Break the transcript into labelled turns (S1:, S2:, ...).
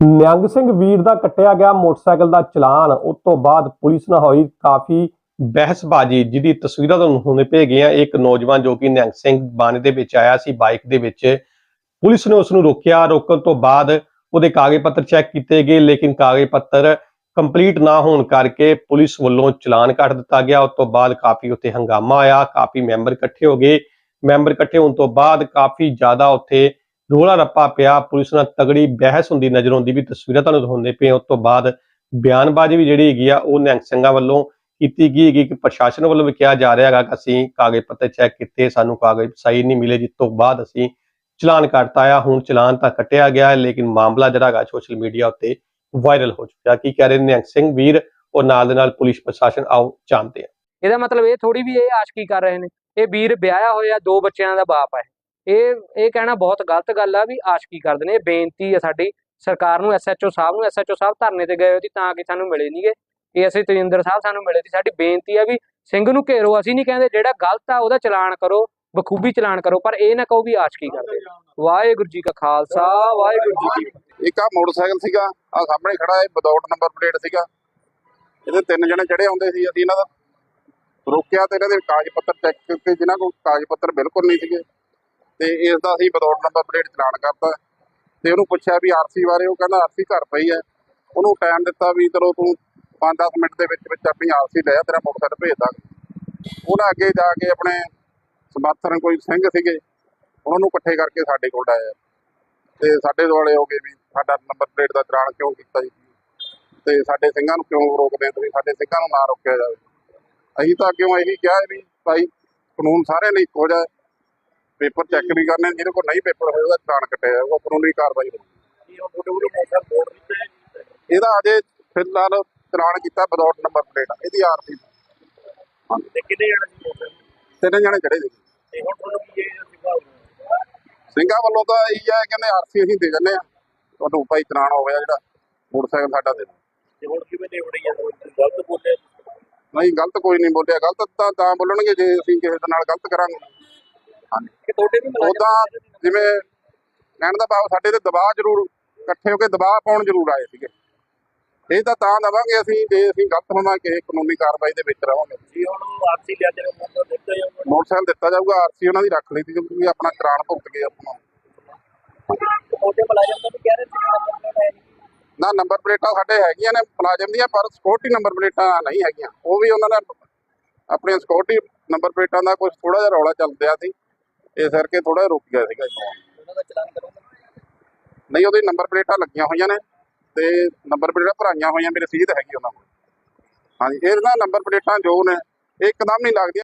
S1: ਨਿਹੰਗ ਸਿੰਘ ਵੀਰ ਦਾ ਕੱਟਿਆ ਗਿਆ ਮੋਟਰਸਾਈਕਲ ਦਾ ਚਲਾਨ। ਉਸ ਤੋਂ ਬਾਅਦ ਪੁਲਿਸ ਨਾਲ ਹੋਈ ਕਾਫੀ ਬਹਿਸਬਾਜ਼ੀ, ਜਿਹਦੀ ਤਸਵੀਰਾਂ ਤੁਹਾਨੂੰ ਹੁਣੇ ਭੇਜ ਇੱਕ ਨੌਜਵਾਨ ਜੋ ਕਿ ਨਿਹੰਗ ਸਿੰਘ ਬਾਣੇ ਦੇ ਵਿੱਚ ਆਇਆ ਸੀ ਬਾਈਕ ਦੇ ਵਿੱਚ। ਪੁਲਿਸ ਨੇ ਉਸ ਨੂੰ ਰੋਕਿਆ। ਰੋਕਣ ਤੋਂ ਬਾਅਦ ਉਹਦੇ ਕਾਗਜ਼ ਪੱਤਰ ਚੈੱਕ ਕੀਤੇ ਗਏ, ਲੇਕਿਨ ਕਾਗਜ਼ ਪੱਤਰ ਕੰਪਲੀਟ ਨਾ ਹੋਣ ਕਰਕੇ ਪੁਲਿਸ ਵੱਲੋਂ ਚਲਾਨ ਕੱਟ ਦਿੱਤਾ ਗਿਆ। ਉਸ ਤੋਂ ਬਾਅਦ ਕਾਫੀ ਉੱਥੇ ਹੰਗਾਮਾ ਆਇਆ। ਕਾਫੀ ਮੈਂਬਰ ਇਕੱਠੇ ਹੋ ਗਏ। ਮੈਂਬਰ ਇਕੱਠੇ ਹੋਣ ਤੋਂ ਬਾਅਦ ਕਾਫੀ ਜ਼ਿਆਦਾ ਉੱਥੇ ਰੋਲਾ ਰੱਪਾ ਪਿਆ, ਪੁਲਿਸ ਨਾਲ ਤਗੜੀ ਬਹਿਸ ਹੁੰਦੀ ਨਜ਼ਰ ਆਉਂਦੀ ਵੀ ਤਸਵੀਰਾਂ ਤੁਹਾਨੂੰ ਦਿਖਾਉਂਦੇ ਪਏ ਉਸ ਤੋਂ ਬਾਅਦ ਬਿਆਨਬਾਜ਼ੀ ਵੀ ਜਿਹੜੀ ਹੈਗੀ ਆ, ਉਹ ਨਿਹੰਗ ਸਿੰਘਾਂ ਵੱਲੋਂ ਕੀਤੀ ਗਈ ਹੈਗੀ। ਕਿ ਪ੍ਰਸ਼ਾਸਨ ਵੱਲੋਂ ਵੀ ਕਿਹਾ ਜਾ ਰਿਹਾ ਹੈਗਾ ਕਿ ਅਸੀਂ ਕਾਗਜ਼ ਪੱਤਰ ਚੈੱਕ ਕੀਤੇ, ਸਾਨੂੰ ਕਾਗਜ਼ ਸਹੀ ਨਹੀਂ ਮਿਲੇ। ਜਿਸ ਤੋਂ ਬਾਅਦ ਅਸੀਂ ਚਲਾਨ ਕੱਟਤਾ ਆ। ਹੁਣ ਚਲਾਨ ਤਾਂ ਕੱਟਿਆ ਗਿਆ ਹੈ ਲੇਕਿਨ ਮਾਮਲਾ ਜਿਹੜਾ ਹੈਗਾ ਸੋਸ਼ਲ ਮੀਡੀਆ ਉੱਤੇ ਵਾਇਰਲ ਹੋ ਚੁੱਕਿਆ। ਕੀ ਕਹਿ ਰਹੇ ਨੇ ਨਿਹੰਗ ਸਿੰਘ ਵੀਰ? ਔਰ ਨਾਲ ਦੇ ਨਾਲ ਪੁਲਿਸ ਪ੍ਰਸ਼ਾਸਨ ਆਓ, ਜਾਣਦੇ ਆ
S2: ਇਹਦਾ ਮਤਲਬ ਇਹ ਥੋੜੀ ਵੀ ਇਹ ਆਸ਼ਕੀ ਕਰ ਰਹੇ ਨੇ। ਇਹ ਵੀਰ ਵਿਆਹਿਆ ਹੋਇਆ, ਦੋ ਬੱਚਿਆਂ ਦਾ ਬਾਪ ਹੈ। ਇਹ ਇਹ ਕਹਿਣਾ ਬਹੁਤ ਗਲਤ ਗੱਲ ਆ ਵੀ ਆਸ਼ਕੀ ਕਰਦੇ ਨੇ ਬੇਨਤੀ ਹੈ ਸਾਡੀ ਸਰਕਾਰ ਨੂੰ ਐਸਐਚਓ ਸਾਹਿਬ ਨੂੰ ਐਸਐਚਓ ਸਾਹਿਬ ਧਰਨੇ ਤੇ ਗਏ ਹੋਏ ਸੀ ਤਾਂ ਕਿ ਸਾਨੂੰ ਮਿਲੇ ਨਹੀਂਗੇ ਇਹ ਅਸੀਂ ਤਜਿੰਦਰ ਸਾਹਿਬ ਸਾਨੂੰ ਮਿਲੇ ਸੀ। ਸਾਡੀ ਬੇਨਤੀ ਹੈ ਵੀ ਸਿੰਘ ਨੂੰ ਘੇਰੋ, ਅਸੀਂ ਨਹੀਂ ਕਹਿੰਦੇ ਜਿਹੜਾ ਗਲਤ ਆ ਉਹਦਾ ਚਲਾਨ ਕਰੋ, ਬਖੂਬੀ ਚਲਾਨ ਕਰੋ, ਪਰ ਇਹ ਨਾ ਕਹੋ ਵੀ ਆਸ਼ਕੀ ਕਰਦੇ ਵਾਹਿਗੁਰੂ ਜੀ ਕਾ ਖਾਲਸਾ, ਵਾਹਿਗੁਰੂ ਜੀ ਕੀ
S3: ਇੱਕ ਆ ਮੋਟਰਸਾਈਕਲ ਸੀਗਾ ਆ ਸਾਹਮਣੇ ਖੜਾ ਹੈ ਵਿਦਆਊਟ ਨੰਬਰ ਪਲੇਟ ਸੀਗਾ। ਇਹਦੇ ਤਿੰਨ ਜਣੇ ਚੜੇ ਆਉਂਦੇ ਸੀ ਅਸੀਂ ਇਹਨਾਂ ਦਾ। ਰੋਕਿਆ ਤੇ ਇਹਨਾਂ ਦੇ ਕਾਗਜ਼ ਪੱਤਰ ਚੈੱਕ ਕੀਤੇ, ਜਿਨ੍ਹਾਂ ਕੋਲ ਕਾਗਜ਼ ਪੱਤਰ ਬਿਲਕੁਲ ਨਹੀਂ ਸੀਗੇ। ਤੇ ਇਸ ਦਾ ਅਸੀਂ ਵਿਦਆਊਟ ਨੰਬਰ ਪਲੇਟ ਚਲਾਨ ਕਰਤਾ। ਤੇ ਉਹਨੂੰ ਪੁੱਛਿਆ ਵੀ ਆਰਸੀ ਬਾਰੇ, ਉਹ ਕਹਿੰਦਾ ਆਰਸੀ ਘਰ ਪਈ ਹੈ। ਉਹਨੂੰ ਟਾਈਮ ਦਿੱਤਾ ਵੀ ਚਲੋ ਤੂੰ 5-10 ਮਿੰਟ ਦੇ ਵਿੱਚ ਵਿੱਚ ਆਪਣੀ ਆਰਸੀ ਲੈ ਆ, ਤੇਰਾ ਮੋਟਰਸਾਈਕਲ ਭੇਜ ਦਾਂਗੇ। ਉਹਨਾਂ ਅੱਗੇ ਜਾ ਕੇ ਆਪਣੇ ਸਮਰਥਨ ਕੋਈ ਸਿੰਘ ਸੀਗੇ, ਉਹਨਾਂ ਨੂੰ ਇਕੱਠੇ ਕਰਕੇ ਸਾਡੇ ਕੋਲ ਆਇਆ। ਤੇ ਸਾਡੇ ਦੁਆਲੇ ਹੋ ਗਏ ਵੀ ਸਾਡਾ ਨੰਬਰ ਪਲੇਟ ਦਾ ਚਲਾਨ ਕਿਉਂ ਕੀਤਾ ਜੀ? ਤੇ ਸਾਡੇ ਸਿੰਘਾਂ ਨੂੰ ਕਿਉਂ ਰੋਕਦੇ ਤੁਸੀਂ? ਸਾਡੇ ਸਿੰਘਾਂ ਨੂੰ ਨਾ ਰੋਕਿਆ ਜਾਵੇ। ਅਸੀਂ ਤਾਂ ਅੱਗੇ ਇਹੀ ਕਿਹਾ ਵੀ ਭਾਈ ਕਾਨੂੰਨ ਸਾਰਿਆਂ ਲਈ ਇੱਕੋ ਜਿਹਾ ਹੈ। ਪੇਪਰ ਚੈੱਕ ਵੀ ਕਰਨੇ ਜਿਹਦੇ ਕੋਲ ਨਹੀਂ ਪੇਪਰ ਹੋਏ ਉਹਦਾ ਚਲਾਨ ਕੱਟਿਆ ਜਾਊਗਾ ਕਾਨੂੰਨੀ ਕਾਰਵਾਈ ਹੋਊਗੀ। ਇਹਦਾ ਅਜੇ ਫਿਲਹਾਲ ਚਲਾਨ ਕੀਤਾ ਵਿਦਆਊਟ ਨੰਬਰ ਪਲੇਟ ਇਹਦੀ ਆਰਸੀ
S4: ਤੇ ਕਿੰਨੇ ਜਣੇ ਸੀ ਮੋਟਰ
S3: ਤਿੰਨ ਜਣੇ ਚੜੇ ਸੀ
S4: ਤੇ ਹੁਣ ਤੁਹਾਨੂੰ ਕੀ ਇਹ ਸਿਖਾਓ
S3: ਸਿੰਘਾਂ ਵੱਲੋਂ ਤਾਂ ਇਹੀ ਹੈ ਕਹਿੰਦੇ ਆਰਸੀ ਅਸੀਂ ਦੇ ਜੰਨੇ ਆ। ਤੁਹਾਨੂੰ ਭਾਈ ਚਲਾਨ ਹੋ ਗਿਆ ਜਿਹੜਾ ਮੋਟਰਸਾਈਕਲ ਸਾਡਾ ਦੇ।
S4: ਤੇ ਹੁਣ ਕਿਵੇਂ ਗਲਤ ਬੋਲੇ
S3: ਨਹੀਂ ਗਲਤ ਕੋਈ ਨਹੀਂ ਬੋਲਿਆ। ਗਲਤ ਤਾਂ ਤਾਂ ਬੋਲਣਗੇ ਜੇ ਅਸੀਂ ਕਿਸੇ ਦੇ ਨਾਲ ਗਲਤ ਕਰਾਂਗੇ।
S4: ਕਿ ਤੁਹਾਡੇ ਵੀ ਮੁਲਾਜ਼ਮ
S3: ਉਦਾਂ ਜਿਵੇਂ ਕਹਿਣ ਦਾ ਭਾਵ ਸਾਡੇ ਤੇ ਦਬਾਅ ਜ਼ਰੂਰ ਇਕੱਠੇ ਹੋ ਕੇ ਦਬਾਅ ਪਾਉਣ ਜ਼ਰੂਰ ਆਏ ਸੀਗੇ। ਇਹ ਤਾਂ ਤਾਂ ਦਵਾਂਗੇ ਅਸੀਂ ਜੇ ਅਸੀਂ ਗਲਤ ਹੋਵਾਂਗੇ ਕਾਨੂੰਨੀ ਕਾਰਵਾਈ ਦੇ ਵਿੱਚ ਰਹਾਂਗੇ
S4: ਜੀ ਹੁਣ ਆਰਸੀ ਲਿਆ ਤੇ ਮੋਟਰ ਦਿੱਤਾ ਜਾਊਗਾ।
S3: ਮੋਟਰਸਾਈਕਲ ਦਿੱਤਾ ਜਾਊਗਾ ਆਰਸੀ ਉਹਨਾਂ ਦੀ ਰੱਖ ਲਈ ਸੀ ਕਿਉਂਕਿ ਆਪਣਾ ਕਰਾਨ ਭੁਗਤ ਗਏ
S4: ਮੁਲਾਜ਼ਮ ਤਾਂ ਵੀ ਕਹਿ ਰਹੇ ਸੀ ਨਹੀਂ।
S3: ਨਾ ਨੰਬਰ ਪਲੇਟਾਂ ਸਾਡੇ ਹੈਗੀਆਂ ਨੇ ਮੁਲਾਜ਼ਮ ਦੀਆਂ ਪਰ ਸਿਕਿਉਰਟੀ ਨੰਬਰ ਪਲੇਟਾਂ ਨਹੀਂ ਹੈਗੀਆਂ। ਉਹ ਵੀ ਉਹਨਾਂ ਨੇ ਆਪਣੀਆਂ ਸਿਕਿਉਰਟੀ ਨੰਬਰ ਪਲੇਟਾਂ ਦਾ ਕੁਝ ਥੋੜਾ ਜਿਹਾ ਰੌਲਾ ਚੱਲ ਰਿਹਾ ਸੀ। ਇਸ ਕਰਕੇ ਥੋੜਾ ਰੁਕ ਗਿਆ ਸੀਗਾ ਜੀ।
S4: ਉਹਨਾਂ ਦਾ ਚਲਾਨ ਕਰੋਗੇ
S3: ਨਹੀਂ ਉਹਦੇ ਨੰਬਰ ਪਲੇਟਾਂ ਲੱਗੀਆਂ ਹੋਈਆਂ ਨੇ ਤੇ ਨੰਬਰ ਪਲੇਟਾਂ ਭਰਾਈਆਂ ਹੋਈਆਂ ਮੇਰੇ ਰਸੀਦ ਹੈਗੀ ਉਹਨਾਂ ਕੋਲ। ਹਾਂਜੀ ਇਹ ਨਾ ਨੰਬਰ ਪਲੇਟਾਂ ਜੋ ਨੇ ਇਹ ਇੱਕਦਮ ਨਹੀਂ ਲੱਗਦੀਆਂ।